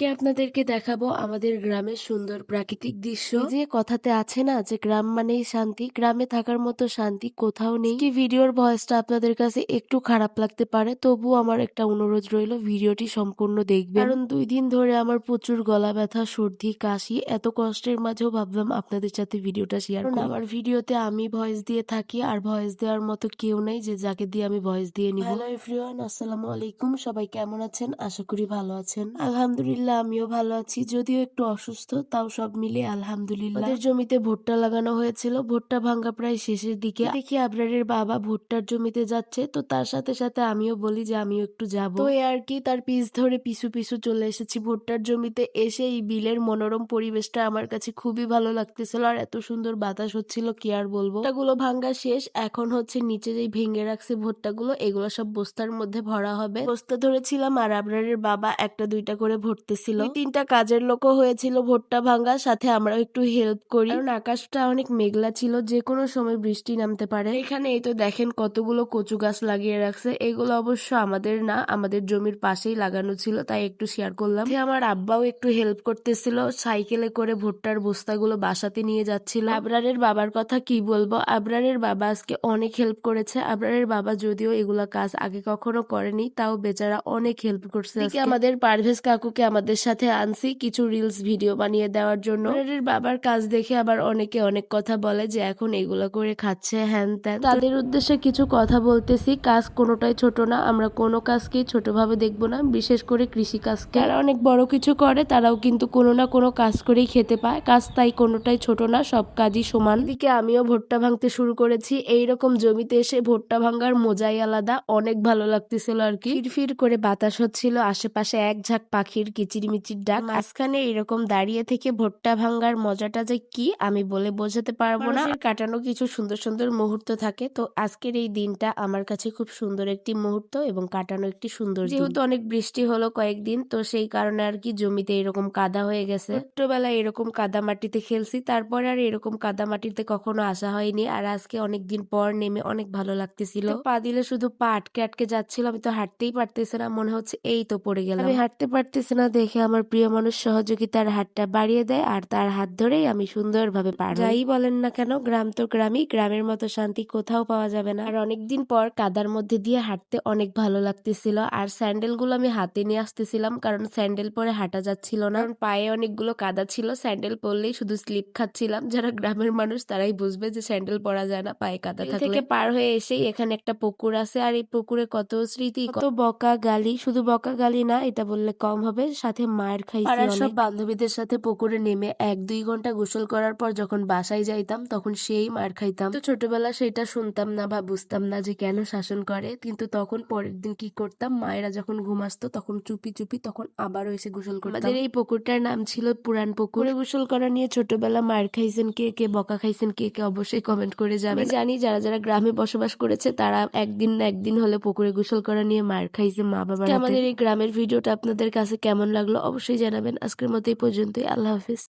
আজকে আপনাদেরকে দেখাবো আমাদের গ্রামের সুন্দর প্রাকৃতিক দৃশ্য। যে কথাতে আছে না যে গ্রাম মানেই শান্তি গ্রামে থাকার মতো শান্তি কোথাও নেই। কি ভিডিওর ভয়েসটা আপনাদের কাছে একটু খারাপ লাগতে পারে তবু আমার একটা অনুরোধ রইল ভিডিওটি সম্পূর্ণ দেখবে কারণ দুই দিন ধরে আমার প্রচুর গলা ব্যথা সর্দি কাশি এত কষ্টের মাঝেও ভাবলাম আপনাদের সাথে ভিডিওটা শেয়ার করি। আমার ভিডিওতে আমি ভয়েস দিয়ে থাকি আর ভয়েস দেওয়ার মতো কেউ নেই যে যাকে দিয়ে আমি ভয়েস দিয়ে নিব। হ্যালো এভরিওয়ান আসসালামু আলাইকুম সবাই কেমন আছেন? আশা করি ভালো আছেন। আলহামদুলিল্লাহ আমিও ভালো আছি যদিও একটু অসুস্থ তাও সব মিলে আলহামদুলিল্লাহ। আমাদের জমিতে ভুট্টা লাগানো হয়েছিল ভুট্টা ভাঙ্গা প্রায় শেষের দিকে। দেখি আবরারের বাবা ভুট্টার জমিতে যাচ্ছে তো তার সাথে সাথে আমিও বলি যে আমিও একটু যাব। তো আর কি তার পিস ধরে পিছু পিছু চলে এসেছি ভুট্টার জমিতে। এসে এই বিলের মনোরম পরিবেশটা আমার কাছে খুবই ভালো লাগতেছিল আর এত সুন্দর বাতাস হচ্ছিল কি আর বলব। ভুট্টাগুলো ভাঙ্গা শেষ এখন হচ্ছে নিচে যেই ভেঙে রাখছে ভুট্টাগুলো এগুলো সব বস্তার মধ্যে ভরা হবে। বস্তা ধরেছিলাম আর আবরারের বাবা একটা দুইটা করে ভরতেছিল দুই তিনটা কাজের লোকও হয়েছিল ভুট্টা ভাঙ্গা সাথে আমরাও একটু হেল্প করি। কারণ আকাশটা অনেক মেঘলা ছিল যে কোনো সময় বৃষ্টি নামতে পারে। এখানে এই তো দেখেন কতগুলো কচু গাছ লাগিয়ে রাখছে। এগুলো অবশ্য আমাদের না আমাদের জমির পাশেই লাগানো ছিল তাই একটু শেয়ার করলাম। যে আমার আব্বাও একটু হেল্প করতেছিল সাইকেলে করে ভুট্টার বস্তাগুলো বাসাতে নিয়ে যাচ্ছিল। আবরারের বাবার কথা কি বলব? আবরারের বাবা আজকে অনেক হেল্প করেছে। আবরারের বাবা যদিও এগুলা কাজ আগে কখনো করেনি তাও বেচারা অনেক হেল্প করছে আমাদের পারভেজ কাকুকে আমাদের সাথে আনছি কিছু রিলস ভিডিও বানিয়ে দেওয়ার জন্য। বাবার কাজ দেখে আবার অনেকে অনেক কথা বলে যে এখন এগুলা করে খাচ্ছে, হ্যান ত্যান। তাদের উদ্দেশ্যে কিছু কথা বলতেছি, কাজ কোনোটাই ছোট না, আমরা কোনো কাজকেই ছোটভাবে দেখব না, বিশেষ করে কৃষি কাজকে যারা অনেক বড় কিছু করে, তারাও কিন্তু কোনো না কোনো কাজ করেই খেতে পায়। কাজ তাই কোনোটাই ছোট না, সব কাজই সমান। দিকে আমিও ভুট্টা ভাঙতে শুরু করেছি। এই রকম জমিতে এসে ভুট্টা ভাঙার মজাই আলাদা, অনেক ভালো লাগতেছিল আর কি। ফির করে বাতাস হচ্ছিল, আশেপাশে এক ঝাঁক পাখির কিচিরমিচির ডাক মাঝখানে এরকম দাঁড়িয়ে থেকে ভুট্টা ভাঙার মজাটা যে কি আমি বলে বোঝাতে পারব না। কাটানো কিছু সুন্দর সুন্দর মুহূর্ত থাকে। তো আজকের এই দিনটা আমার কাছে খুব সুন্দর একটি মুহূর্ত এবং কাটানো একটি সুন্দর যেহেতু অনেক বৃষ্টি হলো কয়েকদিন তো সেই কারণে আর কি জমিতে এরকম কাদা হয়ে গেছে। ছোটবেলায় এরকম কাদা মাটিতে খেলছি তারপরে আর এরকম কাদা মাটিতে কখনো আসা হয়নি। আর আজকে অনেকদিন পর নেমে অনেক ভালো লাগতেছিল। পা দিলে শুধু পা আটকে আটকে যাচ্ছিল আমি তো হাঁটতেই পারতেছি না মনে হচ্ছে এই তো পড়ে গেলাম। আমি হাঁটতে পারতেছি না দেখে আমার প্রিয় মানুষ সহযোগিতার হাতটা বাড়িয়ে দেয় আর তার হাত ধরেই আমি সুন্দরভাবে পার যাই বলেন না কেন গ্রাম তো গ্রামই গ্রামের মতো শান্তি কোথাও পাওয়া যাবে না। আর অনেকদিন পর কাদার মধ্যে দিয়ে হাঁটতে অনেক ভালো লাগতেছিল আর স্যান্ডেলগুলো আমি হাতে নিয়ে আসতেছিলাম কারণ স্যান্ডেল পরে হাঁটা যাচ্ছিল না। কারণ পায়ে অনেকগুলো কাদা ছিল স্যান্ডেল পরলেই শুধু স্লিপ খাচ্ছিলাম। যারা গ্রামের মানুষ তারাই বুঝবে যে স্যান্ডেল পরা যায় না পায়ে কাদা থাকলে। থেকে পার হয়ে এসেই এখানে একটা পুকুর আছে আর এই পুকুরে কত স্মৃতি কত বকা গালি শুধু বকা গালি না এটা বললে কম হবে। সাথে মায়ের খাইছি পাড়ার সব বান্ধবীদের সাথে পুকুরে নেমে এক দুই ঘণ্টা গোসল করার পর যখন বাসায় যাইতাম তখন সেই মার খাইতাম। তো ছোটবেলা সেটা শুনতাম না বা বুঝতাম না যে কেন শাসন করে কিন্তু তখন পরের দিন কি করতাম মায়েরা যখন ঘুমাসতো তখন চুপি চুপি তখন আবারও এসে গোসল করতাম। আমাদের এই পুকুরটার নাম ছিল পুরান পুকুর। গোসল করা নিয়ে ছোটবেলা মার খাইছেন কে কে বকা খাইছেন কে কে অবশ্যই কমেন্ট করে যাবে জানি যারা যারা গ্রামে বসবাস করেছে তারা একদিন না একদিন হলে পুকুরে গোসল করা নিয়ে মার খাইছে মা বাবা আমাদের এই গ্রামের ভিডিওটা আপনাদের কাছে কেমন লাগল অবশ্যই জানাবেন। আজকের মতো এই পর্যন্তই। আল্লাহ হাফিজ।